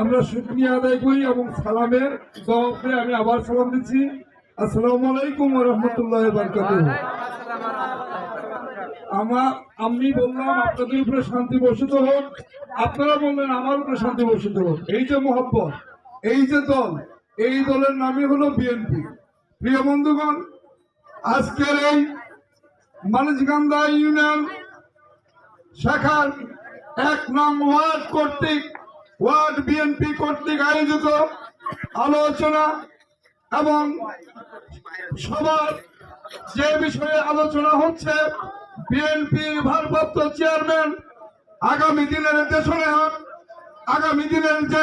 আমরা শুক্রিয়া আদায় করি এবং সালামের জবাবে আমি আবার সালাম দিচ্ছি। আসসালামু আলাইকুম রহমতুল্লাহ আমার আমি বললাম, আপনাদের উপরে শান্তি বর্ষিত হোক। আপনারা বললেন, আমার উপরে শান্তি বর্ষিত হোক। এই যে মোহব্বত, এই যে দল, এই দলের নামই হলো বিএনপি। প্রিয় বন্ধুগণ, আজকের এই মানিজগান্দা ইউনিয়ন শাখার এক নং ওয়ার্ড কর্তৃক, ওয়ার্ড বিএনপি কর্তৃক আয়োজিত আলোচনা এবং সবার যে বিষয়ে আলোচনা হচ্ছে, বিএনপির ভারপ্রাপ্ত চেয়ারম্যান আগামী দিনের দেশনায়ক আগামী দিনের যে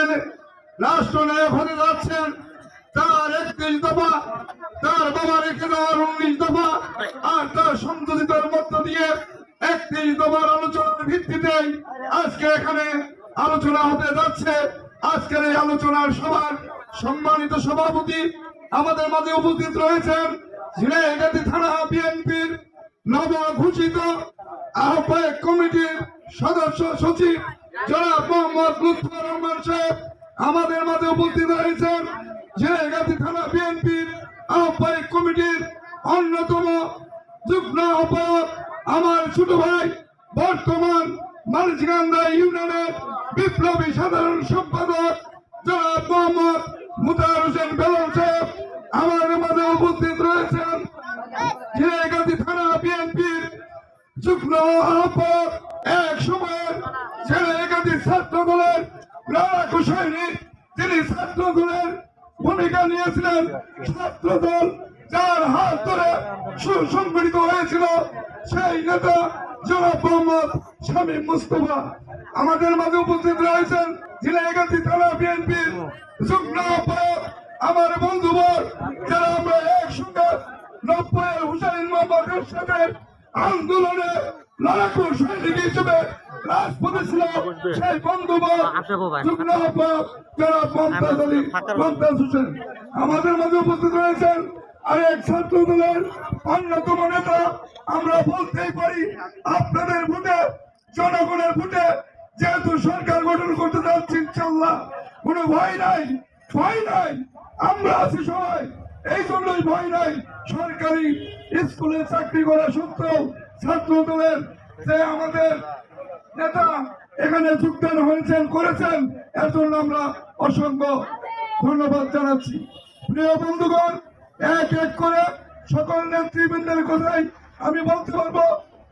রাষ্ট্রনায়ক হতে যাচ্ছেন, তার একত্রিশ দফা, তার বাবা রেখে দেওয়ার উনিশ দফা, আর তার সংযোজিতার মধ্য দিয়ে একত্রিশ দফার আলোচনার ভিত্তিতে আজকে এখানে আলোচনা হতে যাচ্ছে। আজকের এই আলোচনার সবার সম্মানিত সভাপতি আমাদের মাঝে উপস্থিত রয়েছেন ঝিনাইগাতি থানা বিএনপির নব ঘোষিত আহ্বায়ক কমিটির সদস্য সচিব জনাব মোহাম্মদ লুৎফর রহমান সাহেব। আমাদের মাঝে উপস্থিত রয়েছেন ঝিনাইগাতি থানা বিএনপির আহ্বায়ক কমিটির অন্যতম যুগ্ম আহ্বায়ক আমার ছোট ভাই বর্তমান মানসিকান্দা ইউনিয়নের বিপ্লবী সাধারণ সম্পাদক জনাব মোহাম্মদ মুতার হোসেন বেলর সাহেব। আমাদের মাঝে উপস্থিত রয়েছেন ঝিনাইগাতি থানা বিএনপির যুগ্ম আহ্বায়ক এক সময়ের ছাত্র দলের লড়াকু সৈনিক। তিনি ছাত্র দলের ভূমিকা নিয়েছিলেন, ছাত্র দল যার হাত ধরে সুসংগঠিত হয়েছিল সেই নেতা জনাব মোহাম্মদ শামীম মুস্তফা। আমাদের মাঝে উপস্থিত রয়েছেন জেলা ঝিনাইগাতি থানা বিএনপির যুগ্ম আহ্বায়ক, আমার বন্ধুবর যারা আমরা একসঙ্গে নব্বইয়ের হুসাইন মোহাম্মদ এরশাদের আন্দোলনে লড়াকু সৈনিক হিসেবে আমাদের মাঝে উপস্থিত রয়েছেন আরেক ছাত্র দলের অন্যতম নেতা আমরা বলতেই পারি, আপনাদের ভোটে, জনগণের ভোটে যেহেতু সরকার গঠন করতে যাচ্ছি ইনশাল্লাহ কোনো ভয় নাই ভয় নাই, আমরা আছি সবাই। এই জন্যই ভয় নাই সরকারি স্কুলে চাকরি করা সত্ত্বেও ছাত্র দলের যে আমাদের নেতা এখানে যোগদান হয়েছেন, করেছেন, এর জন্য আমরা অসংখ্য ধন্যবাদ জানাচ্ছি। প্রিয় বন্ধুগণ এক এক করে সকল নেতৃবৃন্দের কথাই আমি বলতে পারব।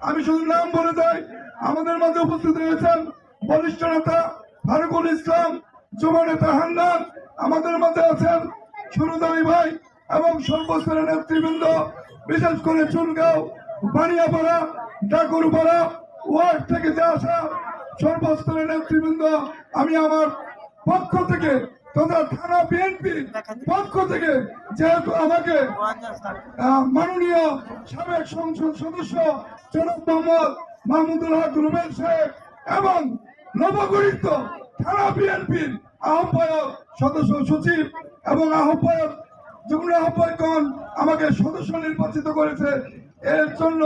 আমি শুধু নাম বলে যাই আমাদের মাঝে উপস্থিত রয়েছেন বরিষ্ঠ নেতা ফারুকুল ইসলাম, যুব নেতা হান্নান, আমাদের মাঝে আছেন সুরদারি ভাই এবং সর্বস্তরের নেতৃবৃন্দ, বিশেষ করে চুনগাঁও, বানিয়াপাড়া, ডাকুরপাড়া, ওয়ার্ড থেকে যে আসা সর্বস্তরের নেতৃবৃন্দ, আমি আমার পক্ষ থেকে তথা থানা বিএনপি পক্ষ থেকে যেহেতু আমাকে মাননীয় সাবেক সংসদ সদস্য জনাব মোহাম্মদ মাহমুদুল হক রুবেল সাহেব এবং নবগঠিত থানা বিএনপির আহ্বায়ক সদস্য সচিব এবং আহ্বায়ক যুগ্ম আহ্বায়কগণ আমাকে সদস্য নির্বাচিত করেছে। এর জন্য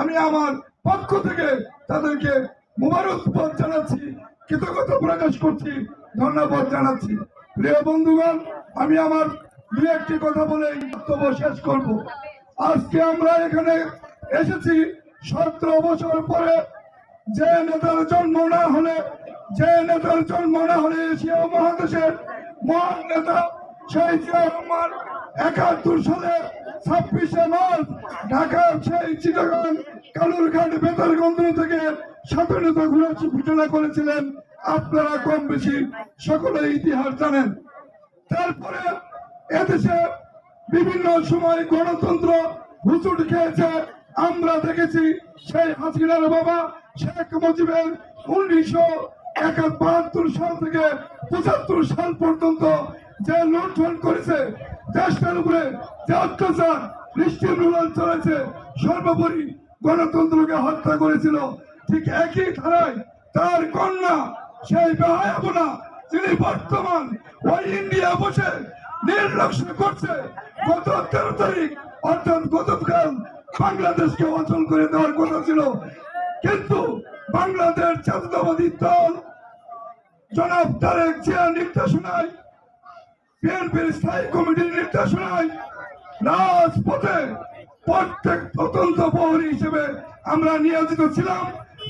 আমি আমার পক্ষ থেকে তাদেরকে মুবারকবাদ জানাচ্ছি কৃতজ্ঞতা প্রকাশ করছি ধন্যবাদ জানাচ্ছি। প্রিয় বন্ধুগণ, আমি আমার দু একটি কথা বলে বক্তব্য শেষ করব। আজকে আমরা এখানে এসেছি সতেরো বছর পরে যে নেতার জন্ম না হলে, যে নেতার জন্ম না হলে এশিয়া মহাদেশের মহান নেতা সেই রহমান একাত্তর সালে ছাব্বিশে মার্চ ঢাকার সেই চিটাগাং কালুরঘাট বেতারগঞ্জ থেকে স্বাধীনতা ঘোষণা ঘোষণা করেছিলেন। আপনারা কম বেশি সকলে ইতিহাস জানেন। তারপরে এদেশে বিভিন্ন সময় গণতন্ত্র হুচুট খেয়েছে। আমরা দেখেছি সেই হাসিনার বাবা শেখ মুজিবের উনিশশো বাহাত্তর সাল থেকে পঁচাত্তর সাল পর্যন্ত যে লুণ্ঠন করেছে, দেশটার উপরে যে অত্যাচার, নিশ্চিত চলেছে সর্বোপরি গণতন্ত্রকে হত্যা করেছিল। ঠিক একই ধারায় তার কন্যা সেই বেহায়াবনা যিনি বর্তমান ওই ইন্ডিয়া বসে নির্লক্ষ্য করছে, গত তেরো তারিখ, অর্থাৎ গতকাল বাংলাদেশকে অচল করে দেওয়ার কথা ছিল। কিন্তু বাংলাদেশ জাতীয়তাবাদী দল জনাব তারেক জিয়ার নির্দেশনায়, বিএনপির স্থায়ী কমিটির নির্দেশনায় রাজপথে প্রত্যেক তদন্ত প্রহরী হিসেবে আমরা নিয়োজিত ছিলাম,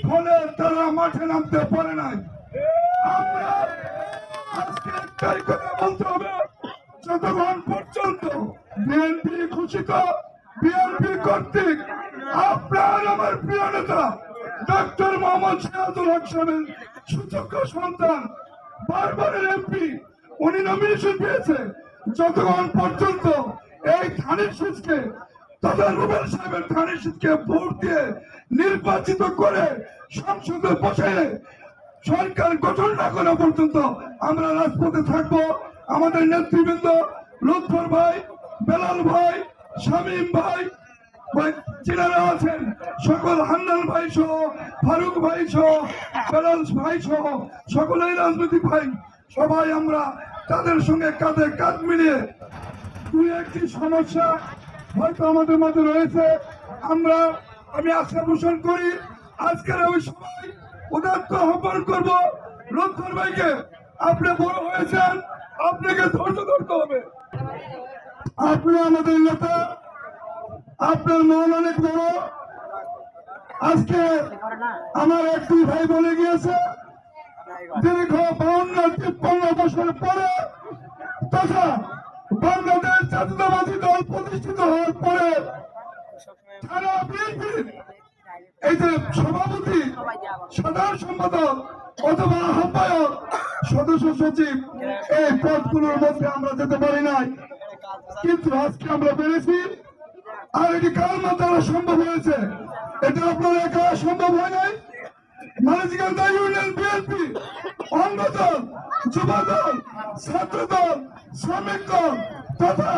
ফলে তারা মাঠে নামতে পারে নাই। আমরা আজকে কথা যতক্ষণ পর্যন্ত বিএনপি ঘোষিত বিএনপি কর্তৃক আপনার আমার প্রিয় নেতা ডক্টর মোহাম্মদ সিরাজুল হক সাহেবের সুযোগ্য সন্তান বারবারের এমপি উনি নমিনেশন পেয়েছে যতক্ষণ পর্যন্ত এই ধানের শীষকে তথা রুবেল সাহেবের ধানের শীষকে ভোট দিয়ে নির্বাচিত করে সংসদে বসে সরকার গঠন না করা পর্যন্ত আমরা রাজপথে থাকব। আমাদের নেতৃবৃন্দ, লুৎফর ভাই, বেলাল ভাই, শামীম ভাই যিনারা আছেন, সকল হান্নান ভাই সহ, ফারুক ভাই সহ, বেলাল ভাই সহ, সকলেই রাজনৈতিক ভাই। সবাই আমরা তাদের সঙ্গে কাঁধে কাঁধ মিলিয়ে দুই একটি সমস্যা হয়তো আমাদের মধ্যে রয়েছে। আমরা, আমি আশা পোষণ করি, আজকের ওই সময় উদাত্ত আহ্বান করব লক্ষণ ভাইকে। আপনি বড় হয়েছেন, আপনাকে ধৈর্য ধরতে হবে। আপনি আমাদের নেতা, আপনার মন অনেক বড়। আজকে আমার এক দুই ভাই বলে গিয়েছে, দীর্ঘ বাউন্ন, তিপ্পান্ন বছর পরে তথা বাংলাদেশ জাতীয়তাবাদী দল প্রতিষ্ঠিত হওয়ার পরে সারা বিএনপির এই যে সভাপতি সাধারণ সম্পাদক অথবা আহ্বায়ক সদস্য সচিব এই পদগুলোর মধ্যে আমরা যেতে পারি নাই। কিন্তু আজকে আমরা পেরেছি। আর এটি কার মাধ্যমে সম্ভব হয়েছে? এটা আপনার একা সম্ভব হয় নাই? মানসিকান্তা ইউনিয়ন বিএনপি অঙ্গ দল যুব দল ছাত্র দল শ্রমিক দল তথা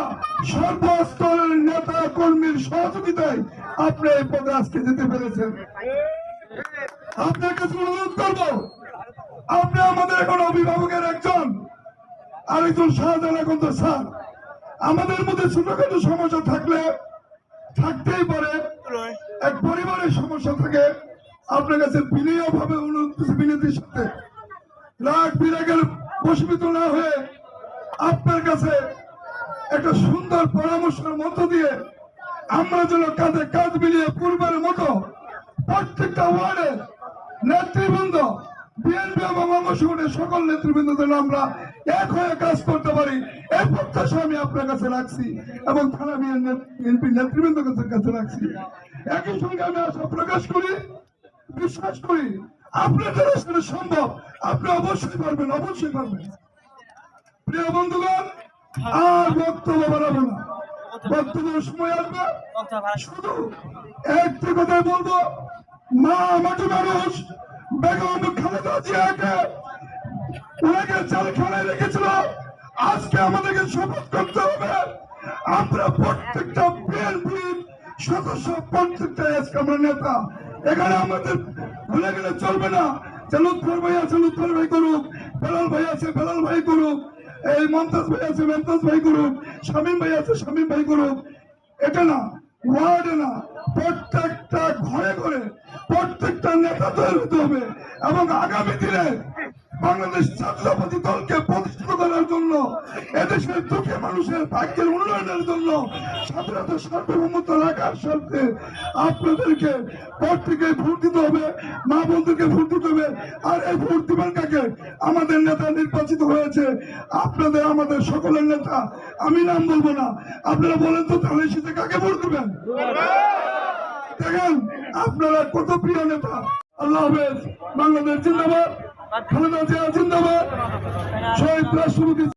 সর্বস্তরের নেতা কর্মীর সহযোগিতায় আপনি এই পদে আজকে যেতে পেরেছেন আপনার কাছে অনুরোধ করব? আপনি আমাদের এখন অভিভাবকের একজন, আরেকজন শাহজাহান এখন তো স্যার। আমাদের মধ্যে ছোটখাটো সমস্যা থাকলে, থাকতেই পারে। এক পরিবারের সমস্যা থাকে। আপনার কাছে বিনয় ভাবে বিনতির সাথে। রাগ বিরাগের বসীভূত না হয়ে আপনার কাছে একটা সুন্দর পরামর্শের মধ্য দিয়ে আমরা যেন কাঁধে কাঁধ মিলিয়ে পূর্বের মতো প্রত্যেকটা ওয়ার্ডে নেতৃবৃন্দ, বিএনপি এবং অঙ্গসংগঠনের সকল নেতৃবৃন্দ যেন আমরা এক হয়ে কাজ করতে পারি। এই প্রত্যাশা আমি আপনার কাছে রাখছি এবং থানা বিএনপি নেতৃবৃন্দ কাছে রাখছি। একই সঙ্গে আমি আশা প্রকাশ করি, বিশ্বাস করি, আপনাদের সম্ভব। আপনি অবশ্যই পারবেন অবশ্যই পারবেন। প্রিয় বন্ধুগণ আর বক্তব্য বাড়াবো না। বক্তব্যের সময় আসবে। শুধু একটি কথাই বলব মা মাটি মানুষ বেগম খালেদা জিয়াকে ওনাকে জেলখানায় রেখেছিল। আজকে আমাদেরকে শপথ করতে হবে। আমরা প্রত্যেকটা বিএনপি সদস্য প্রত্যেকটা আজকে আমরা নেতা এখানে আমাদের ভুলে গেলে চলবে না। যে লুৎফর ভাই আছে লুৎফর ভাই করুক বেলাল ভাই আছে বেলাল ভাই করুক। এই মমতাজ ভাই আছে, মমতাজ ভাই করুক, শামীম ভাই আছে, শামীম ভাই করুক। এটা না, ওয়ার্ডে না, প্রত্যেকটা ঘরে ঘরে প্রত্যেকটা নেতা তৈরি হতে হবে এবং আগামী দিনে বাংলাদেশ জাতীয়তাবাদী দলকে প্রতিষ্ঠিত করার জন্য, এদেশের দুঃখী মানুষের ভাগ্যের উন্নয়নের জন্য স্বাধীনতা সার্বভৌমত্ব রাখার স্বার্থে আপনাদেরকে প্রত্যেকে ভোট দিতে হবে, মা বন্ধুকে ভোট দিতে হবে। আর এই ভোট দিবেন কাকে আমাদের নেতা নির্বাচিত হয়েছে, আপনাদের আমাদের সকলের নেতা, আমি নাম বলব না, আপনারা বলেন তো তাহলে সেটা কাকে ভোট দিবেন? দেখেন, আপনারা কত প্রিয় নেতা। আল্লাহ হাফেজ, বাংলাদেশ জিন্দাবাদ। জিন্দাবাদ। শহীদ রাষ্ট্রপতি